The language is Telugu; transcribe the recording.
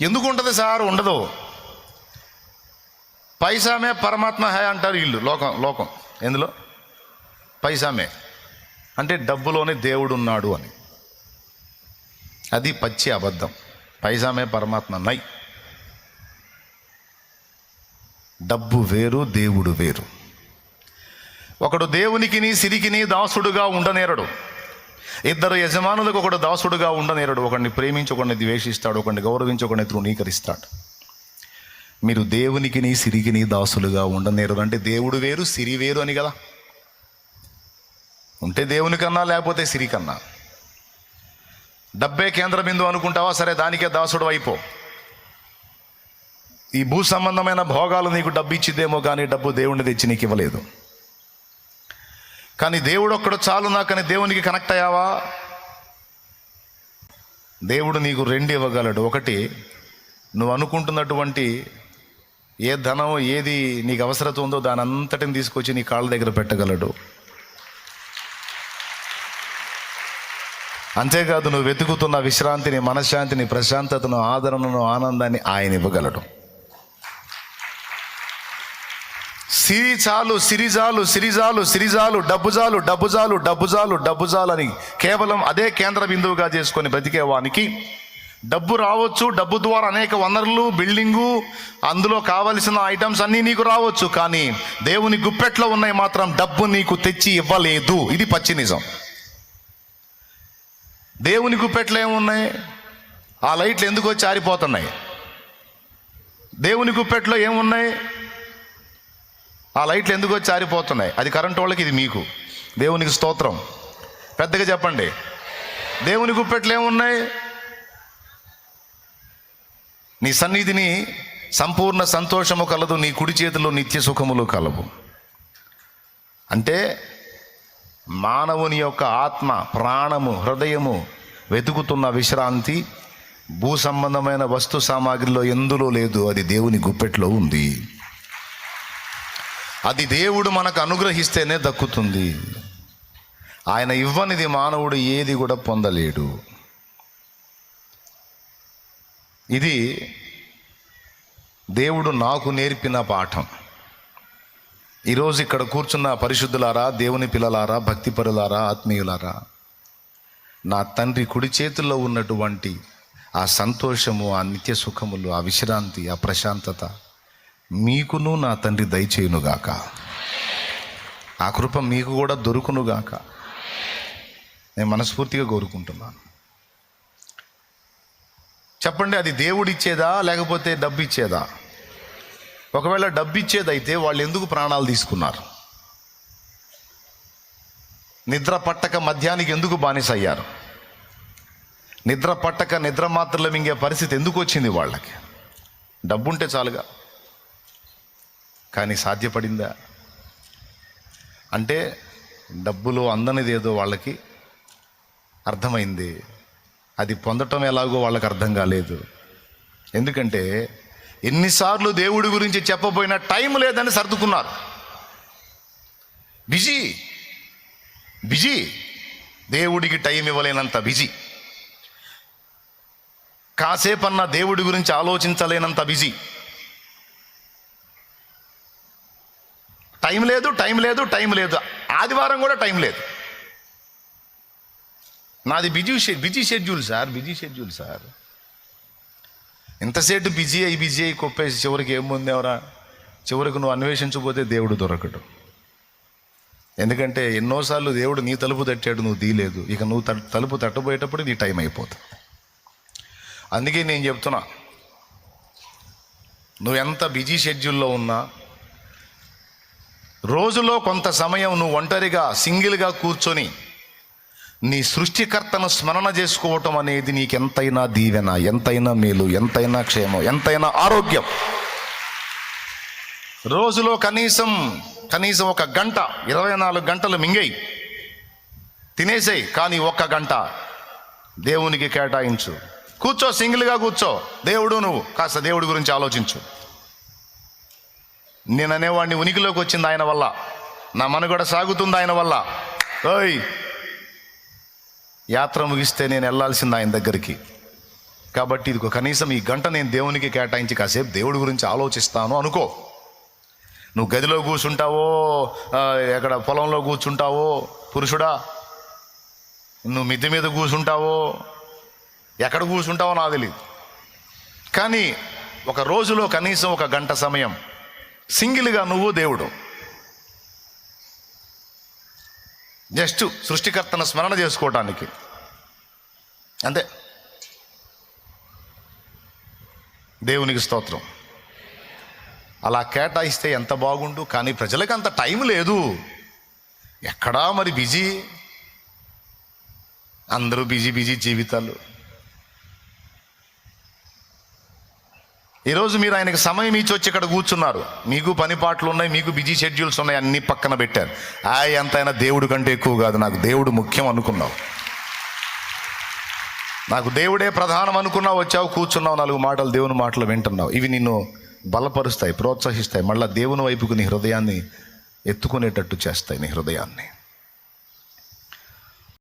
ఎందుకు ఉంటుంది సార్? ఉండదు. పైసామే పరమాత్మ హే అంటారు వీళ్ళు. లోకం లోకం. ఎందులో? పైసామే. అంటే డబ్బులోనే దేవుడు ఉన్నాడు అని. అది పచ్చి అబద్ధం. పైసామే పరమాత్మ నై. డబ్బు వేరు దేవుడు వేరు. ఒకడు దేవునికిని సిరికిని దాసుడుగా ఉండనేరడు. ఇద్దరు యజమానులకు ఒకడు దాసుడుగా ఉండనేరడు ఒకడిని ప్రేమించి ఒకడిని ద్వేషిస్తాడు ఒకడిని గౌరవించి ఒకడిని తృణీకరిస్తాడు. మీరు దేవునికిని సిరికిని దాసులుగా ఉండనేరదు అంటే దేవుడు వేరు సిరి వేరు అని కదా. ఉంటే దేవునికన్నా లేకపోతే సిరి కన్నా. డబ్బే కేంద్ర బిందువు అనుకుంటావా? సరే దానికే దాసుడు అయిపో. ఈ భూ సంబంధమైన భోగాలు నీకు డబ్బు ఇచ్చిద్దేమో కానీ డబ్బు దేవుణ్ణి తెచ్చి నీకు ఇవ్వలేదు. కానీ దేవుడు ఒక్కడు చాలు నాకని దేవునికి కనెక్ట్ అయ్యావా? దేవుడు నీకు రెండు ఇవ్వగలడు. ఒకటి నువ్వు అనుకుంటున్నటువంటి ఏ ధనం ఏది నీకు అవసరత ఉందో దాని అంతటిని తీసుకొచ్చి నీ కాళ్ళ దగ్గర పెట్టగలడు. అంతేకాదు నువ్వు వెతుకుతున్న విశ్రాంతిని మనశ్శాంతిని ప్రశాంతతను ఆదరణను ఆనందాన్ని ఆయన ఇవ్వగలడు. సిరి చాలు సిరిజాలు సిరిజాలు సిరిజాలు డబ్బుజాలు డబ్బుజాలు డబ్బుజాలు డబ్బుజాలు అని కేవలం అదే కేంద్ర బిందువుగా చేసుకొని బ్రతికేవానికి డబ్బు రావచ్చు డబ్బు ద్వారా అనేక వనరులు బిల్డింగు అందులో కావలసిన ఐటమ్స్ అన్నీ నీకు రావచ్చు కానీ దేవుని గుప్పెట్లో ఉన్నాయి మాత్రం డబ్బు నీకు తెచ్చి ఇవ్వలేదు. ఇది పచ్చి నిజం. దేవుని గుప్పెట్లో ఏమున్నాయి? ఆ లైట్లు ఎందుకు వచ్చి ఆరిపోతున్నాయి? దేవుని గుప్పెట్లో ఏమున్నాయి? ఆ లైట్లు ఎందుకో చారిపోతున్నాయి. అది కరెంటు వాళ్ళకి ఇది మీకు. దేవునికి స్తోత్రం. పెద్దగా చెప్పండి. దేవుని గుప్పెట్లు ఏమున్నాయి? నీ సన్నిధిని సంపూర్ణ సంతోషము కలదు నీ కుడి చేతిలో నిత్య సుఖములు కలవు. అంటే మానవుని యొక్క ఆత్మ ప్రాణము హృదయము వెతుకుతున్న విశ్రాంతి భూ సంబంధమైన వస్తు సామాగ్రిలో ఎందులో లేదు అది దేవుని గుప్పెట్లో ఉంది. అది దేవుడు మనకు అనుగ్రహిస్తేనే దక్కుతుంది. ఆయన ఇవ్వనిది మానవుడు ఏది కూడా పొందలేడు. ఇది దేవుడు నాకు నేర్పిన పాఠం. ఈరోజు ఇక్కడ కూర్చున్న పరిశుద్ధులారా దేవుని పిల్లలారా భక్తిపరులారా ఆత్మీయులారా నా తండ్రి కుడి చేతుల్లో ఉన్నటువంటి ఆ సంతోషము ఆ నిత్య సుఖములు ఆ విశ్రాంతి ఆ ప్రశాంతత మీకును నా తండ్రి దయచేయునుగాక. ఆ కృప మీకు కూడా దొరుకునుగాక. నేను మనస్ఫూర్తిగా కోరుకుంటున్నాను. చెప్పండి అది దేవుడు ఇచ్చేదా లేకపోతే డబ్బు ఇచ్చేదా ఒకవేళ డబ్బు ఇచ్చేదైతే వాళ్ళు ఎందుకు ప్రాణాలు తీసుకున్నారు? నిద్ర పట్టక మధ్యానికి ఎందుకు బానిసయ్యారు? నిద్ర పట్టక నిద్ర మాత్రలు మింగే పరిస్థితి ఎందుకు వచ్చింది వాళ్ళకి? డబ్బుంటే చాలుగా. కానీ సాధ్యపడిందా? అంటే డబ్బులో అందనిది ఏదో వాళ్ళకి అర్థమైంది. అది పొందటం ఎలాగో వాళ్ళకి అర్థం కాలేదు. ఎందుకంటే ఎన్నిసార్లు దేవుడి గురించి చెప్పబోయినా టైం లేదని సర్దుకున్నారు. బిజీ. బిజీ. దేవుడికి టైం ఇవ్వలేనంత బిజీ. కాసేపన్నా దేవుడి గురించి ఆలోచించలేనంత బిజీ. టైం లేదు టైం లేదు టైం లేదు. ఆదివారం కూడా టైం లేదు. నాది busy sche- busy schedule sir busy schedule sir. ఇంతసేపు బిజీ అయి బిజీ అయి కొప్పేసి చివరికి ఏముంది ఎవరా చివరికి నువ్వు అన్వేషించకపోతే దేవుడు దొరకడు. ఎందుకంటే ఎన్నోసార్లు దేవుడు నీ తలుపు తట్టాడు నువ్వు తీయలేదు. ఇక నువ్వు త తలుపు తట్టబోయేటప్పుడు నీ టైం అయిపోతుంది. అందుకే నేను చెప్తున్నా నువ్వు ఎంత బిజీ షెడ్యూల్లో ఉన్నా రోజులో కొంత సమయం నువ్వు ఒంటరిగా సింగిల్గా కూర్చొని నీ సృష్టికర్తను స్మరణ చేసుకోవటం అనేది నీకెంతైనా దీవెన ఎంతైనా మేలు ఎంతైనా క్షేమం ఎంతైనా ఆరోగ్యం. రోజులో కనీసం కనీసం ఒక గంట ఇరవై నాలుగు గంటలు మింగేయి. తినేసేయి కానీ ఒక్క గంట దేవునికి కేటాయించు. కూర్చో సింగిల్గా కూర్చో. దేవుడు నువ్వు. కాస్త దేవుడి గురించి ఆలోచించు. నేను అనేవాడిని ఉనికిలోకి వచ్చింది ఆయన వల్ల. నా మనుగడ సాగుతుంది ఆయన వల్ల. ఓయ్! యాత్ర ముగిస్తే నేను వెళ్ళాల్సింది ఆయన దగ్గరికి. కాబట్టి ఇది కనీసం ఈ గంట నేను దేవునికి కేటాయించి కాసేపు దేవుడి గురించి ఆలోచిస్తాను అనుకో. నువ్వు గదిలో కూర్చుంటావో ఎక్కడ పొలంలో కూర్చుంటావో పురుషుడా? నువ్వు మిద్దె మీద కూర్చుంటావో ఎక్కడ కూర్చుంటావో నాకు తెలియదు కానీ ఒక రోజులో కనీసం ఒక గంట సమయం సింగిల్గా నువ్వు దేవుడు. జస్ట్ సృష్టికర్తను స్మరణ చేసుకోవటానికి. అంతే. దేవునికి స్తోత్రం. అలా కేటాయిస్తే ఎంత బాగుండు కానీ ప్రజలకు అంత టైం లేదు. ఎక్కడా మరి బిజీ? అందరూ బిజీ బిజీ జీవితాలు. ఈరోజు మీరు ఆయనకు సమయం ఇచ్చి వచ్చి ఇక్కడ కూర్చున్నారు. మీకు పనిపాట్లు ఉన్నాయి మీకు బిజీ షెడ్యూల్స్ ఉన్నాయి అన్ని పక్కన పెట్టారు. ఆ ఎంతైనా దేవుడు కంటే ఎక్కువ కాదు నాకు దేవుడు ముఖ్యం అనుకున్నావు. నాకు దేవుడే ప్రధానం అనుకున్నావు వచ్చావు కూర్చున్నావు నాలుగు మాటలు దేవుని మాటలు వింటున్నావు. ఇవి నిన్ను బలపరుస్తాయి ప్రోత్సహిస్తాయి. మళ్ళీ దేవుని వైపుకు నీ హృదయాన్ని ఎత్తుకునేటట్టు చేస్తాయి నీ హృదయాన్ని.